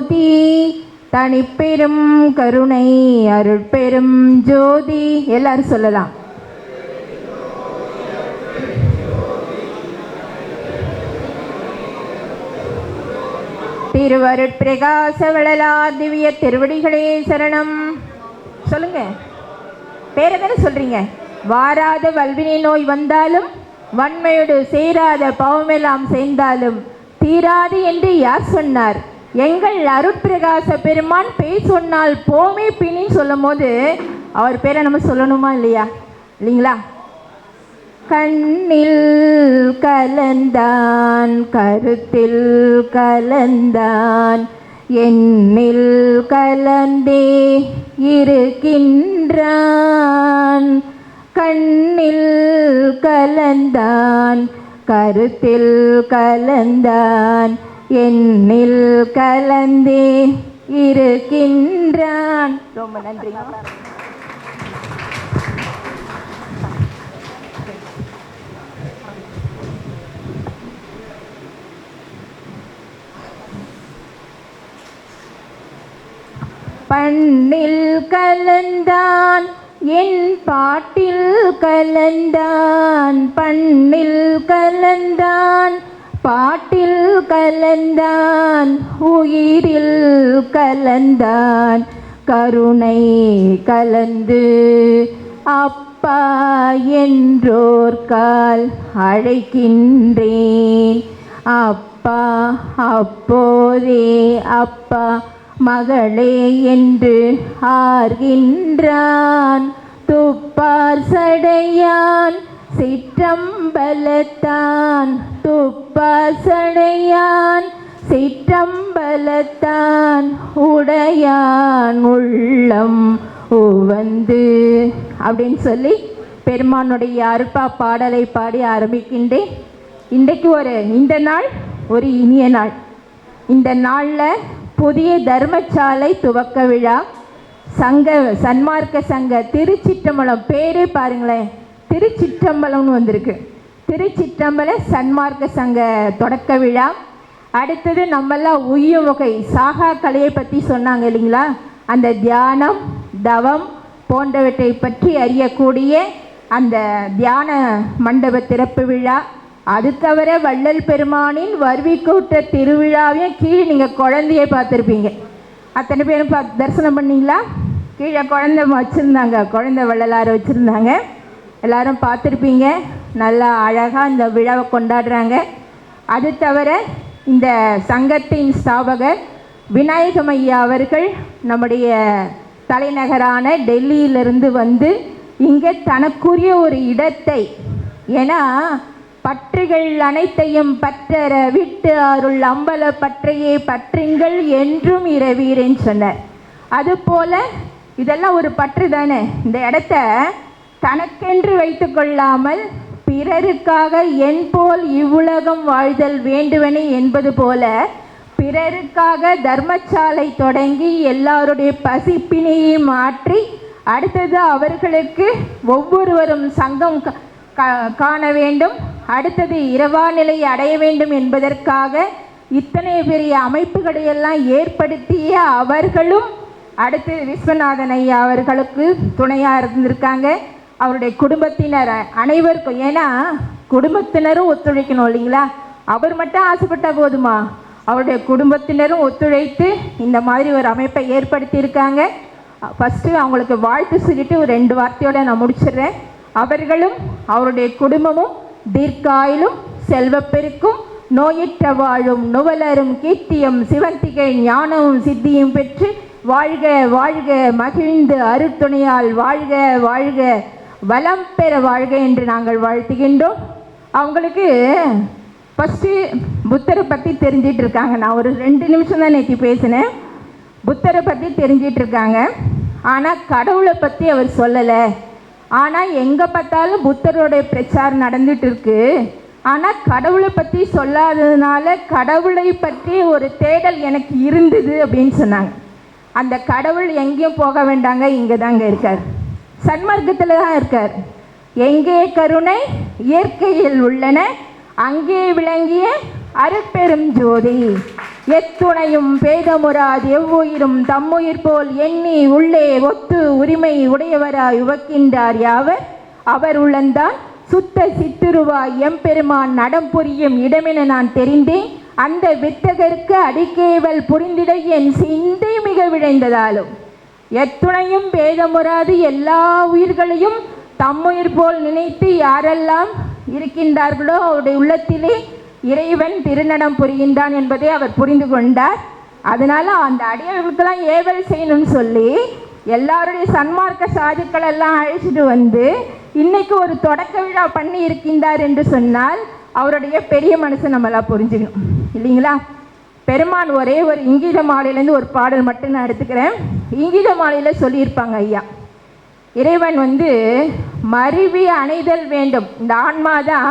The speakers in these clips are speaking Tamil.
ஜோதி தனிப்பெரும் கருணை அருட்பெரும் ஜோதி. எல்லாரும் சொல்லலாம். திருவருட்பிரகாச வளலா திவ்ய திருவடிகளே சரணம். சொல்லுங்க. பேர் தானே சொல்றீங்க. வாராத வல்வினை நோய் வந்தாலும் வன்மையோடு சேராத பாவமெல்லாம் சேர்ந்தாலும் தீராது என்று யார் சொன்னார்? எங்கள் அருட்பிரகாச பெருமான் பேய் சொன்னால் போமே பின்னின்னு சொல்லும் போது அவர் பேரை நம்ம சொல்லணுமா இல்லையா? இல்லைங்களா? கண்ணில் கலந்தான் கருத்தில் கலந்தான். எண்ணில் கலந்தே இருக்கின்றான். கண்ணில் கலந்தான் கருத்தில் கலந்தான். என்னில் கலந்தே இருக்கின்றான். ரொம்ப நன்றி. பண்ணில் கலந்தான் என் பாட்டில் கலந்தான். பண்ணில் கலந்தான் பாட்டில் கலந்தான் உயிரில் கலந்தான் கருணை கலந்து அப்பா என்றோர்கால் அழைக்கின்றேன். அப்பா அப்போதே அப்பா மகளே என்று ஆர்கின்றான். துப்பார் சடையான் சிற்றம்பலத்தான் துப்பாசடையான் சிற்றம்பலத்தான் உடையான் உள்ளம் உவந்து. அப்படின்னு சொல்லி பெருமானுடைய அருப்பா பாடலை பாடி ஆரம்பிக்கின்றேன். இன்றைக்கு ஒரு இந்த நாள் ஒரு இனிய நாள். இந்த நாளில் புதிய தர்மசாலை துவக்க விழா. சங்க சன்மார்க்க சங்க திருச்சிற்றம்பலம் பேரே பாருங்களேன். திருச்சிற்றம்பலம்னு வந்திருக்கு. திருச்சிற்றம்பல சன்மார்க்க சங்க தொடக்க விழா. அடுத்தது நம்மெல்லாம் உய்யும் வகை சாகா கலையை பற்றி சொன்னாங்க இல்லைங்களா? அந்த தியானம் தவம் போன்றவற்றை பற்றி அறியக்கூடிய அந்த தியான மண்டப திறப்பு விழா. அது தவிர வள்ளல் பெருமானின் வருவிக்கூட்ட திருவிழாவையும் கீழே நீங்கள் குழந்தைய பார்த்துருப்பீங்க. அத்தனை பேரும் பா தரிசனம் பண்ணீங்களா? கீழே குழந்தை வச்சுருந்தாங்க. குழந்தை வள்ளலார் வச்சுருந்தாங்க. எல்லாரும் பார்த்துருப்பீங்க. நல்லா அழகாக இந்த விழாவை கொண்டாடுறாங்க. அது தவிர இந்த சங்கத்தின் ஸ்தாபகர் விநாயகம் ஐயா அவர்கள் நம்முடைய தலைநகரான டெல்லியிலிருந்து வந்து இங்கே தனக்குரிய ஒரு இடத்தை ஏன்னா பற்றுகள் அனைத்தையும் பற்றற விட்டு அருள் அம்பல பற்றையே பற்றுங்கள் என்றும் இரவீரேன்னு சொன்னார். அதுபோல இதெல்லாம் ஒரு பற்று தானே. இந்த இடத்த தனக்கென்று வைத்து கொள்ளாமல் பிறருக்காக என் போல் இவ்வுலகம் வாழ்தல் வேண்டுவனே என்பது போல பிறருக்காக தர்மசாலை தொடங்கி எல்லாருடைய பசிப்பினையும் மாற்றி அடுத்தது அவர்களுக்கு ஒவ்வொருவரும் சங்கம் காண வேண்டும். அடுத்தது இரவா நிலை அடைய வேண்டும் என்பதற்காக இத்தனை பெரிய அமைப்புகளையெல்லாம் ஏற்படுத்திய அவர்களும் அடுத்து விஸ்வநாதன் ஐயா அவர்களுக்கு துணையாக இருந்திருக்காங்க. அவருடைய குடும்பத்தினர் அனைவருக்கும் ஏன்னா குடும்பத்தினரும் ஒத்துழைக்கணும் இல்லைங்களா? அவர் மட்டும் ஆசைப்பட்டால் போதுமா? அவருடைய குடும்பத்தினரும் ஒத்துழைத்து இந்த மாதிரி ஒரு அமைப்பை ஏற்படுத்தியிருக்காங்க. ஃபஸ்ட்டு அவங்களுக்கு வாழ்த்து சொல்லிட்டு ஒரு ரெண்டு வார்த்தையோடு நான் முடிச்சிடுறேன். அவர்களும் அவருடைய குடும்பமும் தீர்க்காயிலும் செல்வப்பெருக்கும். நோயிற்ற வாழும் நுவலரும் கீர்த்தியும் சிவந்திகை ஞானமும் சித்தியும் பெற்று வாழ்க வாழ்க மகிழ்ந்து அருத்துணையால் வாழ்க வாழ்க. வளம் பெற வாழ்க என்று நாங்கள் வாழ்த்துகின்றோம். அவங்களுக்கு ஃபஸ்ட்டு புத்தரை பற்றி தெரிஞ்சிட்டு இருக்காங்க. நான் ஒரு ரெண்டு நிமிஷம் தான் நேற்று பேசினேன். புத்தரை பற்றி தெரிஞ்சிட்டு இருக்காங்க. ஆனால் கடவுளை பற்றி அவர் சொல்லலை. ஆனால் எங்கே பார்த்தாலும் புத்தருடைய பிரச்சாரம் நடந்துட்டு இருக்கு. ஆனால் கடவுளை பற்றி சொல்லாததுனால கடவுளை பற்றி ஒரு தேடல் எனக்கு இருந்தது அப்படின்னு சொன்னாங்க. அந்த கடவுள் எங்கேயும் போக வேண்டாங்க இங்கே தாங்க இருக்கார். சன்மார்க்கத்தில் தான் இருக்கார். எங்கே கருணை இயற்கையில் உள்ளன அங்கே விளங்கிய அருட்பெரும் ஜோதி. எத்துணையும் பேதமுறாது எவ்வுயிரும் தம்முயிர் போல் எண்ணி உள்ளே ஒத்து உரிமை உடையவராய் உவக்கின்றார் யாவர்? அவர் உள்ளந்தான் சுத்த சித்துருவாய் எம்பெருமான் நடம் புரியும் இடமென நான் தெரிந்தேன். அந்த வித்தகருக்கு அடிக்கேவல் புரிந்திட என் சிந்தை மிக விழைந்ததாலும். எத்துணையும் பேதமுறாது எல்லா உயிர்களையும் தம்முயிர் போல் நினைத்து யாரெல்லாம் இருக்கின்றார்களோ அவருடைய உள்ளத்திலே இறைவன் திருநடம் புரிகின்றான் என்பதை அவர் புரிந்து கொண்டார். அதனால அந்த அடியவர்களுக்கெல்லாம் ஏவல் செய்யணும்னு சொல்லி எல்லாருடைய சன்மார்க்க சாதுக்கள் எல்லாம் அழைச்சிட்டு வந்து இன்னைக்கு ஒரு தொடக்க விழா பண்ணி இருக்கின்றார் என்று சொன்னால் அவருடைய பெரிய மனசை நம்மளாம் புரிஞ்சுக்கணும். இல்லைங்களா? பெருமான் ஒரே ஒரு இங்கீத மாலையிலேருந்து ஒரு பாடல் மட்டும் நான் எடுத்துக்கிறேன். இங்கீத மாலையில் சொல்லியிருப்பாங்க ஐயா. இறைவன் வந்து மருவி அணைதல் வேண்டும். இந்த ஆன்மா தான்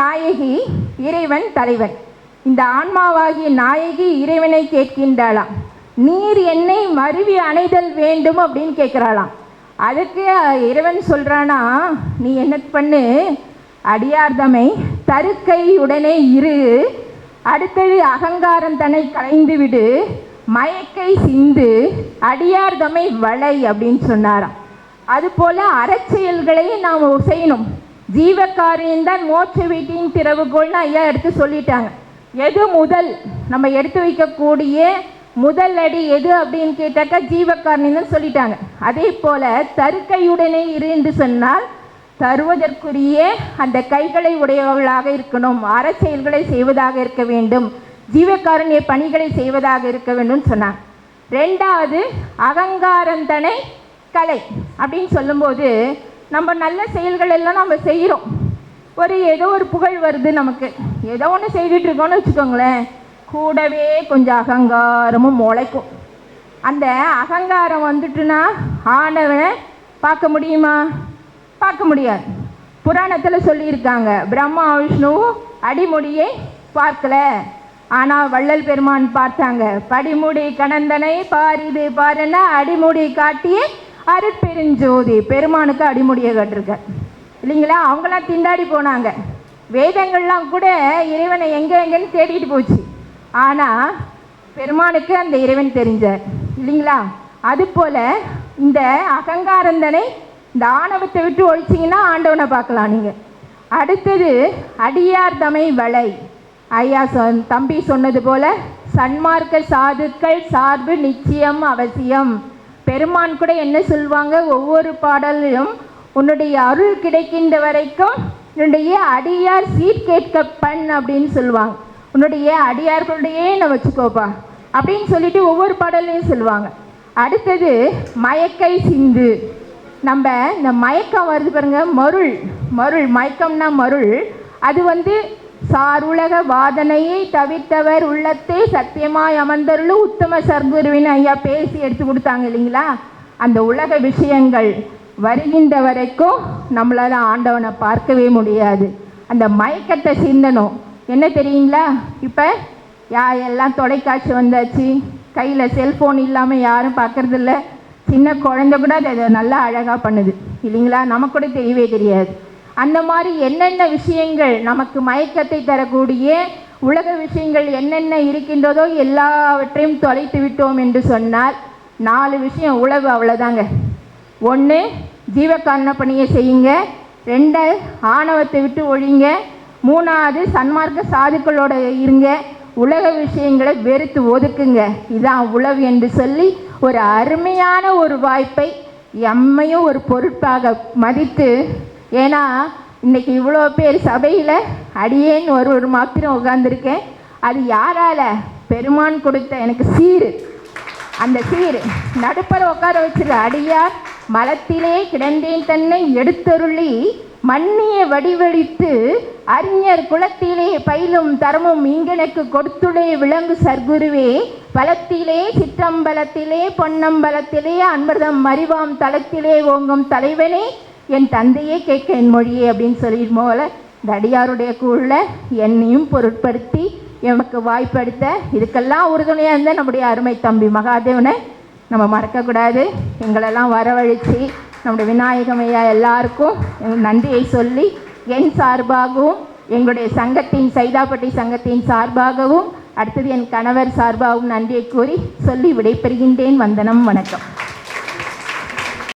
நாயகி இறைவன் தலைவன். இந்த ஆன்மாவாகிய நாயகி இறைவனை கேட்கின்றாளாம். நீர் என்னை மருவி அணைதல் வேண்டும் அப்படின்னு கேட்குறாளாம். அதுக்கு இறைவன் சொல்கிறானா நீ என்ன பண்ணு? அடியார்தமை தருக்கை உடனே இரு. அடுத்தது அகங்காரம் தன்னை கலைந்து விடு. மயக்கை சிந்து. அடியார்தமை வளை அப்படின்னு சொன்னாராம். அதுபோல் அறச்செயல்களையும் நாம் செய்யணும். ஜீவக்காரியம்தான் மோட்ச வீட்டின் திறவுகோள்னு ஐயா எடுத்து சொல்லிட்டாங்க. எது முதல்? நம்ம எடுத்து வைக்கக்கூடிய முதல் அடி எது அப்படின்னு கேட்டாக்கா ஜீவக்காரணின்னு சொல்லிட்டாங்க. அதே போல் தருக்கையுடனே இரு என்று சொன்னால் தருவதற்குரிய அந்த கைகளை உடையவர்களாக இருக்கணும் அறச்செயல்களை செய்வதாக இருக்க வேண்டும் ஜீவகாருண்ய பணிகளை செய்வதாக இருக்க வேண்டும் சொன்னார். ரெண்டாவது அகங்காரந்தனை கலை அப்படின்னு சொல்லும்போது நம்ம நல்ல செயல்கள் எல்லாம் நம்ம செய்கிறோம். ஒரு ஏதோ ஒரு புகழ் வருது நமக்கு. ஏதோ ஒன்று செய்துட்டு இருக்கோம்னு வச்சுக்கோங்களேன் கூடவே கொஞ்சம் அகங்காரமும் முளைக்கும். அந்த அகங்காரம் வந்துட்டுனா ஆனவனை பார்க்க முடியுமா? பார்க்க முடியாது. புராணத்தில் சொல்லியிருக்காங்க பிரம்மா விஷ்ணுவும் அடிமுடியை பார்க்கல. ஆனால் வள்ளல் பெருமான் பார்த்தாங்க படிமுடி கணந்தனை பாரிது பாருன அடிமுடி காட்டியே அருட்பெருஞ்சோதி. பெருமானுக்கு அடிமுடியை கட்டிருக்க இல்லைங்களா? அவங்களாம் திண்டாடி போனாங்க. வேதங்கள்லாம் கூட இறைவனை எங்கே எங்கேன்னு தேடிட்டு போச்சு. ஆனால் பெருமானுக்கு அந்த இறைவன் தெரிஞ்சார். இல்லைங்களா? அதுபோல் இந்த அகங்காரந்தனை தானவத்தை விட்டு ஒழிச்சிங்கன்னா ஆண்டவனை பார்க்கலாம் நீங்கள் அடுத்தது அடியார் தமை வலை. ஐயா சொன் தம்பி சொன்னது போல சன்மார்க்க சாதுக்கள் சார்பு நிச்சயம் அவசியம். பெருமான் கூட என்ன சொல்வாங்க ஒவ்வொரு பாடலிலும் உன்னுடைய அருள் கிடைக்கின்ற வரைக்கும் உன்னுடைய அடியார் சீட் கேட்க பண் அப்படின்னு சொல்லுவாங்க. உன்னுடைய அடியார்களுடையே நான் வச்சுக்கோப்பா அப்படின்னு சொல்லிட்டு ஒவ்வொரு பாடலையும் சொல்லுவாங்க. அடுத்தது மயக்கை சிந்து. நம்ம இந்த மயக்கம் வருது பாருங்க மருள். மருள் மயக்கம்னா மருள். அது வந்து சார் உலக வாதனையை தவிர்த்தவர் உள்ளத்தே சத்தியமாய் அமர்ந்தருளும் உத்தம சர்க்குருவின் ஐயா பேசி எடுத்து கொடுத்தாங்க இல்லைங்களா? அந்த உலக விஷயங்கள் வருகின்ற வரைக்கும் நம்மளால் ஆண்டவனை பார்க்கவே முடியாது. அந்த மயக்கத்தை சிந்தனும் என்ன தெரியுங்களா? இப்போ யா எல்லாம் தொலைக்காட்சி வந்தாச்சு? கையில் செல்ஃபோன் இல்லாமல் யாரும் பார்க்கறதில்ல. சின்ன குழந்தை கூட அதை நல்லா அழகாக பண்ணுது. இல்லைங்களா? நமக்கு கூட தெரியவே தெரியாது. அந்த மாதிரி என்னென்ன விஷயங்கள் நமக்கு மயக்கத்தை தரக்கூடிய உலக விஷயங்கள் என்னென்ன இருக்கின்றதோ எல்லாவற்றையும் தொலைத்து விட்டோம் என்று சொன்னால் நாலு விஷயம் உழவு அவ்வளோதாங்க ஒன்று ஜீவகாரண பணியை செய்யுங்க. ரெண்டு ஆணவத்தை விட்டு ஒழிங்க. மூணாவது சன்மார்க்க சாதுக்களோட இருங்க. உலக விஷயங்களை வெறுத்து ஒதுக்குங்க. இதான் உழவு என்று சொல்லி ஒரு அருமையான ஒரு வாய்ப்பை எம்மையும் ஒரு பொருட்பாக மதித்து ஏன்னா இன்றைக்கி இவ்வளோ பேர் சபையில் அடியேன் ஒரு ஒரு மாத்திரம் உட்காந்துருக்கேன் அது யாரால? பெருமான் கொடுத்த எனக்கு சீர். அந்த சீர் நடுப்பற உட்கார வச்சிருக்க அடியார் மலத்திலே கிடந்தேன் தன்னை எடுத்தருளி மண்ணியை வடிவழித்து அறிஞர் குலத்திலே பயிலும் தரமும் இங்கனுக்கு கொடுத்துளே விளங்கு சர்க்குருவே. பலத்திலே சிற்றம்பலத்திலே பொன்னம்பலத்திலே அன்பர்தம் மறிவாம் தளத்திலே ஓங்கும் தலைவனே. என் தந்தையே கேட்க என் மொழியே அப்படின்னு சொல்லிட்டு போல இந்த அடியாருடைய கூழில் என்னையும் பொருட்படுத்தி எமக்கு வாய்ப்படுத்த. இதுக்கெல்லாம் உறுதுணையாக இருந்த நம்முடைய அருமை தம்பி மகாதேவனை நம்ம மறக்கக்கூடாது. எங்களெல்லாம் வரவழைச்சி நம்முடைய விநாயகம் ஐயா எல்லாருக்கும் நன்றியை சொல்லி என் சார்பாகவும் எங்களுடைய சங்கத்தின் சைதாப்பட்டி சங்கத்தின் சார்பாகவும் அடுத்தது என் கணவர் சார்பாகவும் நன்றியை கூறி சொல்லி விடைபெறுகின்றேன். வந்தனம் வணக்கம்.